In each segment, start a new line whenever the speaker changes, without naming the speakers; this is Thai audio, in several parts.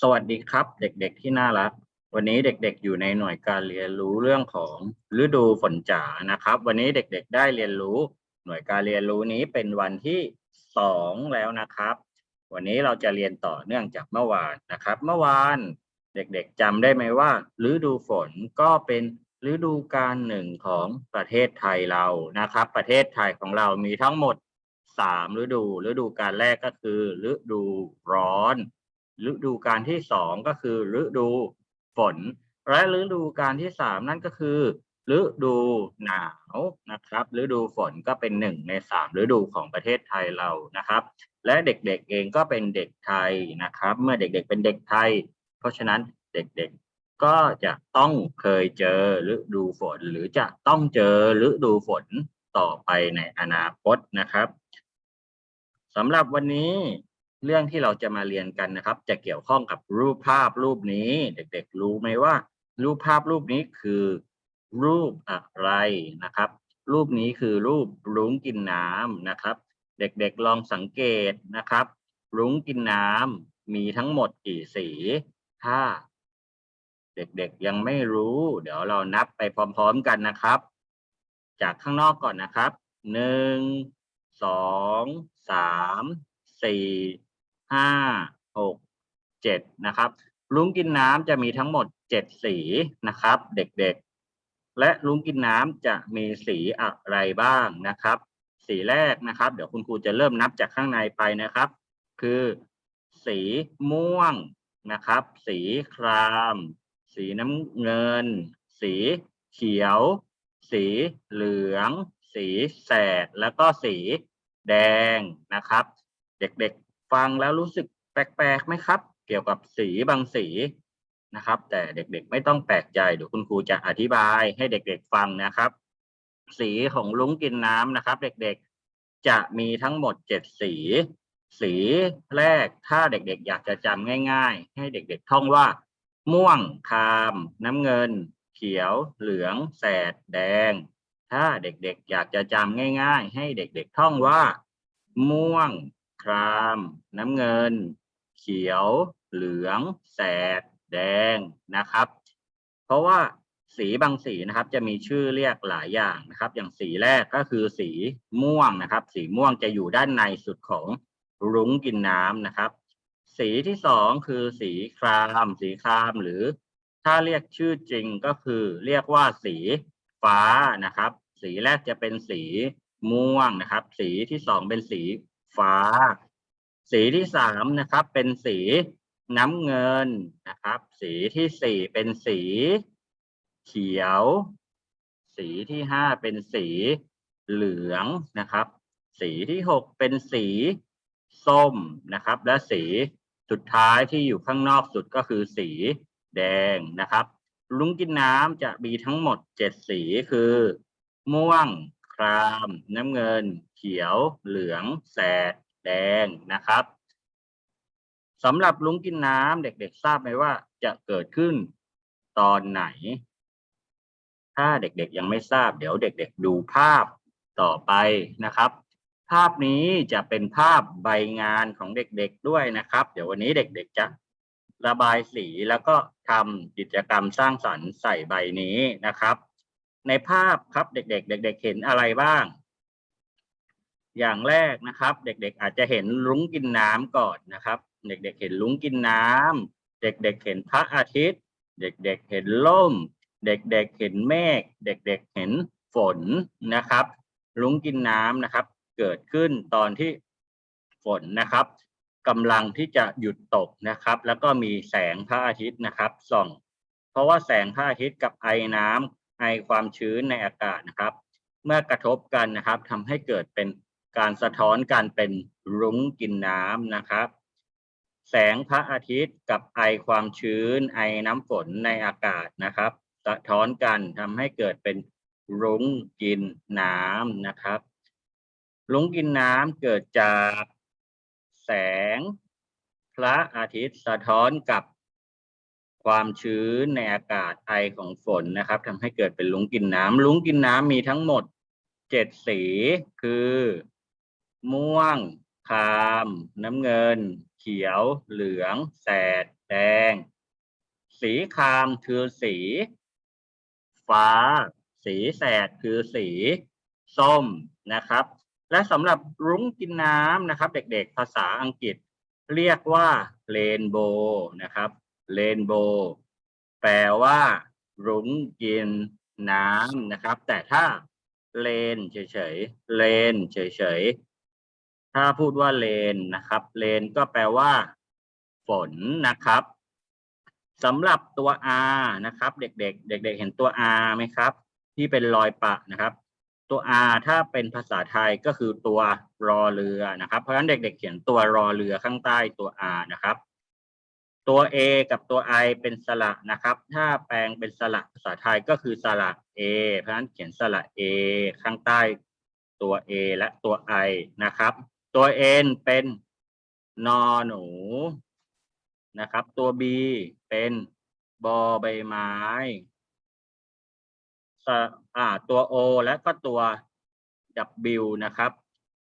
สวัสดีครับเด็กๆที่น่ารัก วันนี้เด็กๆอยู่ในหน่วยการเรียนรู้เรื่องของฤดูฝนจ๋านะครับ วันนี้เด็กๆได้เรียนรู้ หน่วยการเรียนรู้นี้เป็นวันที่สองแล้วนะครับ วันนี้เราจะเรียนต่อเนื่องจากเมื่อวานนะครับ เมื่อวานเด็กๆจำได้ไหมว่าฤดูฝนก็เป็นฤดูกาลหนึ่งของประเทศไทยเรานะครับ ประเทศไทยของเรามีทั้งหมดสามฤดูฤดูกาลแรกก็คือฤดูร้อน ฤดูกาลที่สองก็คือฤดูฝน และฤดูกาลที่สามนั่นก็คือฤดูหนาวนะครับฤดูฝนก็เป็นหนึ่งในสามฤดูของประเทศไทยเรานะครับ และเด็กๆเองก็เป็นเด็กไทยนะครับ เมื่อเด็กๆเป็นเด็กไทย เพราะฉะนั้นเด็กๆก็จะต้องเคยเจอฤดูฝน หรือจะต้องเจอฤดูฝนต่อไปในอนาคตนะครับสำหรับวันนี้ เรื่องที่เราจะมาเรียนกันนะครับ จะเกี่ยวข้องกับรูปภาพรูปนี้ เด็ก ๆ รู้ไหมว่า รูปภาพรูปนี้คือ รูปอะไรนะครับ รูปนี้คือรูปรุ้งกินน้ำนะครับ เด็กๆลองสังเกตนะครับ รุ้งกินน้ำมีทั้งหมดกี่สีถ้า เด็กๆยังไม่รู้ เดี๋ยวเรานับไปพร้อมๆกันนะครับ จากข้างนอกก่อนนะครับหนึ่งสองสามสี่ ห้าหกเจ็ดนะครับ ลุงกินน้ำจะมีทั้งหมดเจ็ดสีนะครับ เด็กๆ และลุงกินน้ำจะมีสีอะไรบ้างนะครับ สีแรกนะครับ เดี๋ยวคุณครูจะเริ่มนับจากข้างในไปนะครับ คือ สีม่วงนะครับ สีคราม สีน้ำเงิน สีเขียว สีเหลือง สีแสดแล้วก็สีแดงนะครับ เด็กๆ ฟังแล้วรู้สึกแปลกๆไหมครับ เกี่ยวกับสีบางสีนะครับ แต่เด็กๆ ไม่ต้องแปลกใจเดี๋ยวคุณครูจะอธิบายให้เด็กๆฟังนะครับ สีของลุงกินน้ำนะครับ เด็กๆจะมีทั้งหมดเจ็ดสี สีแรกถ้าเด็กๆ อยากจะจำง่าย ๆ ให้เด็กๆ ท่องว่า ม่วงคาม น้ำเงิน เขียว เหลือง แสด แดง ถ้าเด็กๆ อยากจะจำง่าย ๆ ให้เด็กๆ ท่องว่า ม่วง ราม น้ำเงิน เขียว เหลือง แสด แดงนะครับ เพราะว่าสีบางสีนะครับจะมีชื่อเรียกหลายอย่างนะครับ อย่างสีแรกก็คือสีม่วงนะครับ สีม่วงจะอยู่ด้านในสุดของรุ้งกินน้ำนะครับ สีที่สองคือสีคราม สีครามหรือถ้าเรียกชื่อจริงก็คือเรียกว่าสีฟ้านะครับ สีแรกจะเป็นสีม่วงนะครับ สีที่สองเป็นสี ฟ้า สีที่สามนะครับ เป็นสีน้ำเงินนะครับ สีที่สี่เป็นสี เขียว สีที่ห้าเป็นสีเหลืองนะครับ สีที่หกเป็นสีส้มนะครับ และสีสุดท้ายที่อยู่ข้างนอกสุดก็คือสีแดงนะครับ ลุงกินน้ำจะมีทั้งหมดเจ็ดสีคือ ม่วง คราม น้ำเงิน เขียว เหลือง แสด แดงนะครับสำหรับลุงกินน้ำเด็กๆทราบไหมว่าจะเกิดขึ้นตอนไหน ถ้าเด็กๆยังไม่ทราบ เดี๋ยวเด็ก ๆ ดูภาพต่อไปนะครับ ภาพนี้จะเป็นภาพใบงานของเด็กๆด้วยนะครับ เดี๋ยววันนี้เด็ก ๆ จะระบายสีแล้วก็ทำกิจกรรมสร้างสรรค์ใส่ใบนี้นะครับ ในภาพครับเด็ก ๆ เด็ก ๆ เห็นอะไรบ้าง อย่างแรกนะครับ เด็กๆ อาจจะเห็นลุงกินน้ำก่อนนะครับ เด็กๆ เห็นลุงกินน้ำเด็กๆ เห็นพระอาทิตย์ เด็กๆ เห็นล่ม เด็กๆ เห็นเมฆ เด็กๆ เห็นฝนนะครับ ลุงกินน้ำนะครับ เกิดขึ้นตอนที่ฝนนะครับกำลังที่จะหยุดตกนะครับ แล้วก็มีแสงพระอาทิตย์นะครับส่อง เพราะว่าแสงพระอาทิตย์กับไอน้ำไอความชื้นในอากาศนะครับ เมื่อกระทบกันนะครับทำให้เกิดเป็น การสะท้อนการเป็นรุ้งกินน้ำนะครับ แสงพระอาทิตย์กับไอความชื้นไอน้ำฝนในอากาศนะครับ สะท้อนกันทำให้เกิดเป็นรุ้งกินน้ำนะครับ รุ้งกินน้ำเกิดจากแสงพระอาทิตย์สะท้อนกับความชื้นในอากาศไอของฝนนะครับทำให้เกิดเป็นลุงกินน้ำลุงกินน้ำมีทั้งหมดเจ็ดสีคือ ม่วง คาม น้ำเงิน เขียว เหลือง แสด แดง สีคามคือสี ฟ้า สีแสดคือสี ส้มนะครับ และสำหรับรุ้งกินน้ำนะครับ เด็กๆ ภาษาอังกฤษ เรียกว่าเรนโบว์นะครับเรนโบว์แปลว่ารุ้งกินน้ำนะครับ แต่ถ้าเลนเฉยๆเลนเฉยๆ ถ้าพูดว่าเลนนะครับ เลนก็แปลว่า ฝนนะครับสำหรับตัว R นะครับ เด็กๆ เด็ก ๆ เห็นตัว R ไหมครับ ที่เป็นรอยปะนะครับ ตัว R ถ้าเป็นภาษาไทยก็คือตัวรอเรือนะครับ เพราะฉะนั้นเด็ก ๆ เขียนตัวรอเรือข้างใต้ตัว R นะครับ ตัว A กับตัว I เป็นสระนะครับ ถ้าแปลงเป็นสระภาษาไทยก็คือสระ A เพราะฉะนั้นเขียนสระ A ข้างใต้ตัว A และตัว I นะครับ ตัว N เป็นนอหนูนะครับ ตัว B เป็นบอใบไม้อ่าตัว O และก็ตัว W นะครับ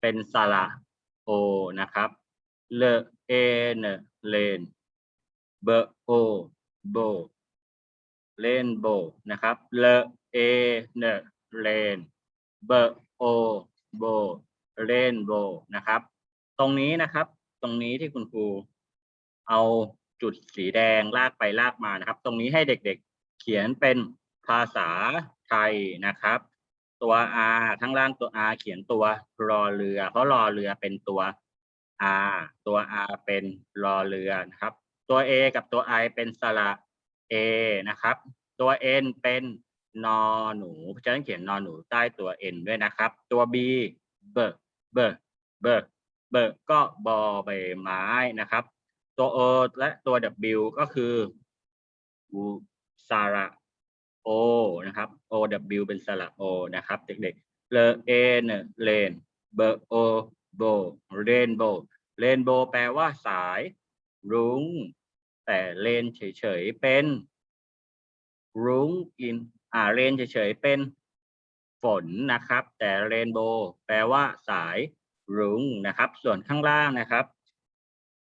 เป็นสระ O นะครับเลเอเนเลนเบโอโบเลนโบนะครับเลเอเนเลนเบโอโบ เลนโบนะครับ ตรงนี้นะครับ ตรงนี้ที่คุณครูเอาจุดสีแดงลากไปลากมานะครับ ตรงนี้ให้เด็กๆเขียนเป็นภาษาไทยนะครับ ตัว R ข้งล่างตัว R เขียนตัวรอเรือ เพราะรอเรือเป็นตัว R ตัว R เป็นรอเรือนะครับ ตัว A กับตัว I เป็นสระ A นะครับ ตัว N เป็นนอหนู เพราะฉะนั้นเขียนนอหนูใต้ตัว N ด้วยนะครับ ตัว B เบอร์ บอร์เบอร์เบอร์ก็บอใบไม้นะครับ ตัว O และตัว W ก็คืออูสระ O นะครับ O W เป็นสระ O นะครับเด็กๆเลเอเนเลนเบอร์โอโบเรนโบเรนโบแปลว่าสายรุ้ง แต่เลนเฉยๆเป็น รุ้งกินอ่าเลนเฉยๆเป็น ฝนนะครับ แต่เรนโบว์แปลว่าสายรุ้งนะครับ ส่วนข้างล่างนะครับ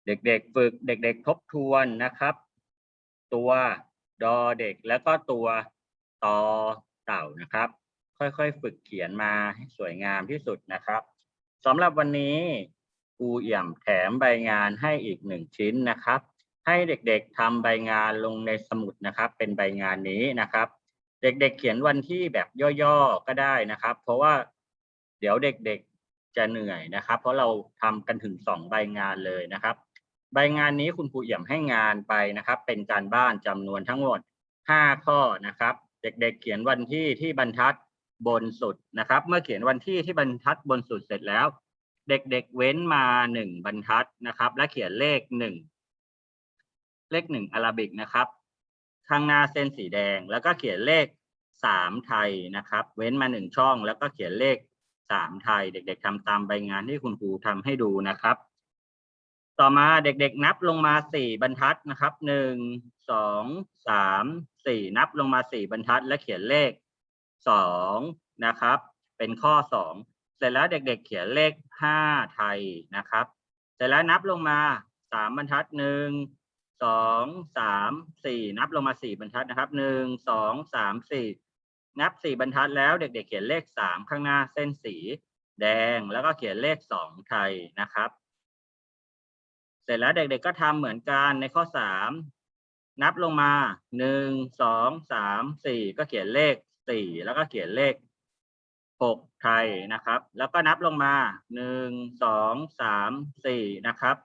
เด็กๆฝึกเด็ก ๆ ทบทวนนะครับ ตัวดอเด็กแล้วก็ตัวตอเต่านะครับ ค่อยๆ ฝึกเขียนมาให้สวยงามที่สุดนะครับสำหรับวันนี้ครูเอี่ยมแถมใบงานให้อีกหนึ่งชิ้นนะครับ ให้เด็กๆทำใบงานลงในสมุดนะครับ เป็นใบงานนี้นะครับ เด็กๆเขียนวันที่แบบย่อๆก็ได้นะครับ เพราะว่าเดี๋ยวเด็กๆจะเหนื่อยนะครับ เพราะเราทำกันถึงสองใบงานเลยนะครับ ใบงานนี้คุณครูเอี่ยมให้งานไปนะครับ เป็นการบ้านจำนวนทั้งหมด5ข้อนะครับ เด็กๆเขียนวันที่ที่บรรทัดบนสุดนะครับ เมื่อเขียนวันที่ที่บรรทัดบนสุดเสร็จแล้ว เด็กๆเว้นมาหนึ่งบรรทัดนะครับ และเขียนเลขหนึ่งเลขหนึ่งอาราบิกนะครับ ข้างหน้าเส้นสีแดง แล้วก็เขียนเลขสามไทยนะครับ เว้นมาหนึ่งช่อง แล้วก็เขียนเลขสามไทย เด็ก ๆทำตามใบงานที่คุณครูทำให้ดูนะครับ ต่อมาเด็กๆนับลงมาสี่บรรทัดนะครับหนึ่งสองสามสี่นับลงมาสี่บรรทัด และเขียนเลขสองนะครับ เป็นข้อสองเสร็จแล้วเด็ก ๆ เขียนเลขห้าไทยนะครับ เสร็จแล้วนับลงมาสามบรรทัดหนึ่ง สองสามสี่นับลงมาสี่บรรทัดนะครับหนึ่งสองสามสี่นับสี่บรรทัดแล้วเด็ก ๆ เขียนเลขสามข้างหน้าเส้นสี แดงแล้วก็เขียนเลขสองไทยนะครับ เสร็จแล้วเด็ก ๆก็ทำเหมือนกันในข้อสามนับลงมาหนึ่งสองสามสี่ก็เขียนเลขสี่แล้วก็เขียนเลขหกไทยนะครับ แล้วก็นับลงมาหนึ่งสองสามสี่นะครับ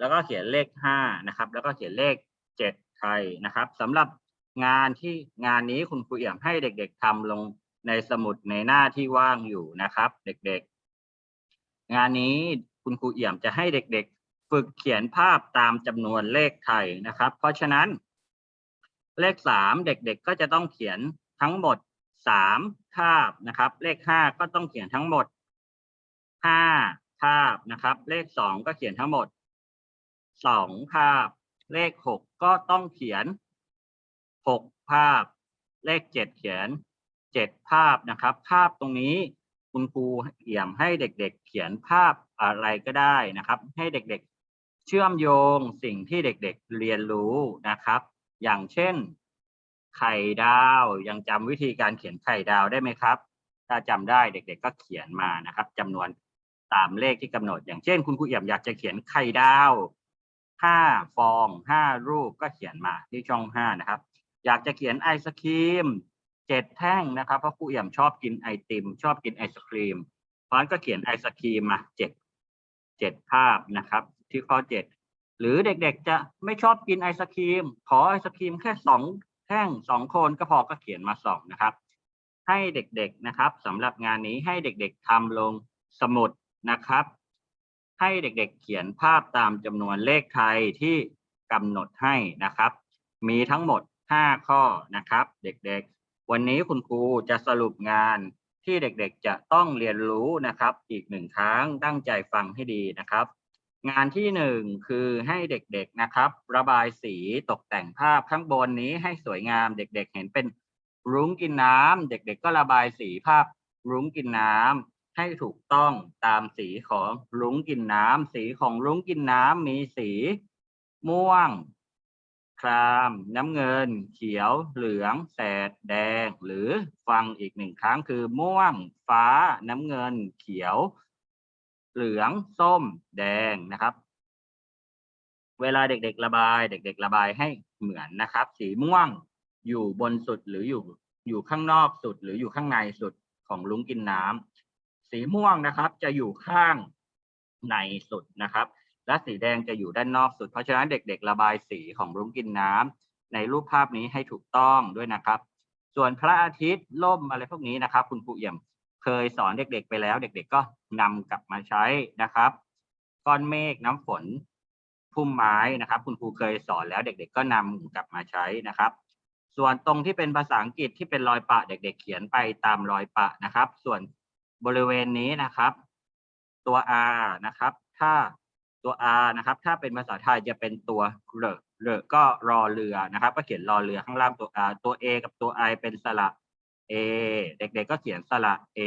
แล้วก็เขียนเลขห้านะครับ แล้วก็เขียนเลขเจ็ดไทยนะครับสำหรับงานที่งานนี้คุณครูเอี่ยมให้เด็ก ๆทำลงในสมุดในหน้าที่ว่างอยู่นะครับ เด็กๆ งานนี้คุณครูเอี่ยมจะให้เด็ก ๆ ฝึกเขียนภาพตามจำนวนเลขไทยนะครับ เพราะฉะนั้น เลขสามเด็ก ๆ ก็จะต้องเขียนทั้งหมดสามคาบนะครับ เลขห้าก็ต้องเขียนทั้งหมดห้าคาบนะครับ เลขสองก็เขียนทั้งหมด สองคาบเลขหกก็ต้องเขียนหกภาพ เลขเจ็ดเขียนเจ็ดภาพนะครับ ภาพตรงนี้คุณครูเอี่ยมให้เด็กๆ เขียนภาพอะไรก็ได้นะครับ ให้เด็กๆ เชื่อมโยงสิ่งที่เด็กๆเรียนรู้นะครับ อย่างเช่น ไข่ดาวยังจำวิธีการเขียนไข่ดาวได้ไหมครับ ถ้าจำได้เด็ก ๆ ก็เขียนมานะครับจำนวนตามเลขที่กำหนด อย่างเช่น คุณครูเอี่ยมอยากจะเขียนไข่ดาว ห้าฟองห้ารูปก็เขียนมาที่ช่องห้านะครับ อยากจะเขียนไอศครีมเจ็ดแท่งนะครับ เพราะครูเอี่ยมชอบกินไอติม ชอบกินไอศครีมเพราะนั้นก็เขียนไอศครีมมาเจ็ดเจ็ดภาพนะครับ ที่ข้อเจ็ดหรือเด็กๆจะไม่ชอบกินไอศครีม ขอไอศครีมแค่สองแท่งสองคนก็พอก็เขียนมาสองนะครับ ให้เด็กๆนะครับสำหรับงานนี้ให้เด็กๆทำลงสมุดนะครับ ให้เด็กๆเขียนภาพตามจำนวนเลขไทยที่กำหนดให้นะครับ มีทั้งหมด 5 ข้อนะครับ เด็กๆ วันนี้คุณครูจะสรุปงานที่เด็กๆ จะต้องเรียนรู้นะครับ อีกหนึ่งครั้งตั้งใจฟังให้ดีนะครับ งานที่หนึ่งคือให้เด็กๆนะครับ ระบายสีตกแต่งภาพข้างบนนี้ให้สวยงาม เด็ก ๆ เห็นเป็นรุ้งกินน้ำเด็ก ๆ ก็ระบายสีภาพรุ้งกินน้ำ ให้ถูกต้องตามสีของรุ้งกินน้ำสีของรุ้งกินน้ำมีสี ม่วง คราม น้ำเงิน เขียว เหลือง แสด แดง หรือฟังอีกหนึ่งครั้งคือม่วง ฟ้า น้ำเงิน เขียว เหลือง ส้ม แดงนะครับ เวลาเด็ก ๆ ระบาย เด็ก ๆ ระบายให้เหมือนนะครับ สีม่วงอยู่บนสุดหรืออยู่อยู่ข้างนอกสุดหรืออยู่ข้างในสุดของลุงกินน้ำ สีม่วงนะครับจะอยู่ข้างในสุดนะครับ และสีแดงจะอยู่ด้านนอกสุด เพราะฉะนั้นเด็ก ๆ ระบายสีของรุ้งกินน้ำในรูปภาพนี้ให้ถูกต้องด้วยนะครับ ส่วนพระอาทิตย์ล่มอะไรพวกนี้นะครับ คุณครูเอี่ยมเคยสอนเด็ก ๆ ไปแล้ว เด็ก ๆ ก็นำกลับมาใช้นะครับก้อนเมฆน้ำฝนพุ่มไม้นะครับ คุณครูเคยสอนแล้วเด็ก ๆ ก็นำกลับมาใช้นะครับ ส่วนตรงที่เป็นภาษาอังกฤษที่เป็นรอยปะเด็ก ๆ เขียนไปตามรอยปะนะครับ ส่วน บริเวณนี้นะครับ ตัว R นะครับ ถ้าตัว R นะครับ ถ้าเป็นภาษาไทยจะเป็นตัวเรเรอก็รอเรือนะครับ ก็เขียนรอเรือข้างล่างตัว R ตัว A กับตัว I เป็นสระ A เด็ก ๆ ก็เขียนสระ A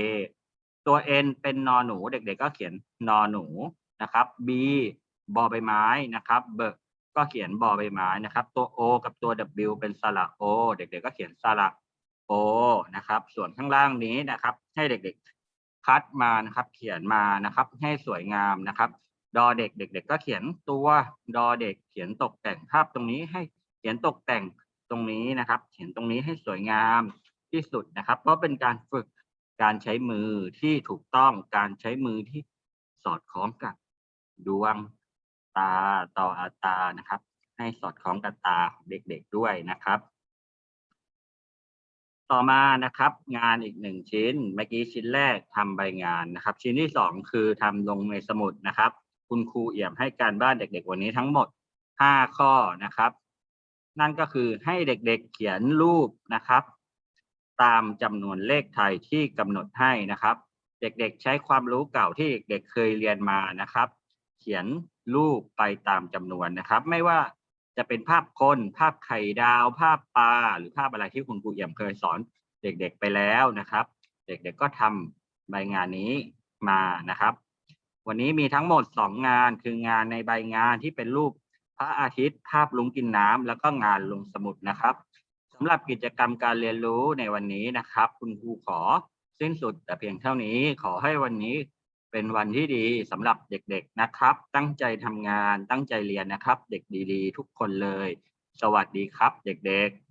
ตัว N เป็นนอหนู เด็ก ๆ ก็เขียนนอหนูนะครับ B บอใบไม้นะครับเบก็เขียนบอใบไม้นะครับ ตัว O กับตัว W เป็นสระ O เด็ก ๆ ก็เขียนสระ O นะครับ ส่วนข้างล่างนี้นะครับ ให้เด็กๆ คัดมานะครับ เขียนมานะครับ ให้สวยงามนะครับ ดอเด็กเด็ก ๆ ก็เขียนตัวดอเด็ก เขียนตกแต่งภาพตรงนี้ให้เขียนตกแต่งตรงนี้นะครับ เขียนตรงนี้ให้สวยงามที่สุดนะครับเพราะเป็นการฝึกการใช้มือที่ถูกต้องการใช้มือที่สอดคล้องกับดวงตาต่ออาตานะครับ ให้สอดคล้องกับตาของเด็กๆด้วยนะครับ ต่อมานะครับ งานอีกหนึ่งชิ้น เมื่อกี้ชิ้นแรกทำใบงานนะครับ ชิ้นที่สองคือทำลงในสมุดนะครับ คุณครูเอี่ยมให้การบ้านเด็ก ๆ วันนี้ทั้งหมดห้าข้อนะครับ นั่นก็คือให้เด็กๆเขียนรูปนะครับ ตามจำนวนเลขไทยที่กำหนดให้นะครับ เด็กๆใช้ความรู้เก่าที่เด็กๆเคยเรียนมานะครับ เขียนรูปไปตามจำนวนนะครับ ไม่ว่า จะเป็นภาพคน ภาพไข่ดาว ภาพปลา หรือภาพอะไรที่คุณครูเอี่ยมเคยสอนเด็กๆไปแล้วนะครับ เด็กๆก็ทำใบงานนี้มานะครับ วันนี้มีทั้งหมดสองงานคืองานในใบงานที่เป็นรูปพระอาทิตย์ ภาพลุงกินน้ำแล้วก็งานลงสมุดนะครับสำหรับกิจกรรมการเรียนรู้ในวันนี้นะครับ คุณครูขอสิ้นสุดแต่เพียงเท่านี้ขอให้วันนี้ เป็นวันที่ดีสำหรับเด็กๆนะครับ ตั้งใจทำงานตั้งใจเรียนนะครับ เด็กดีๆ ทุกคนเลย สวัสดีครับ เด็กๆ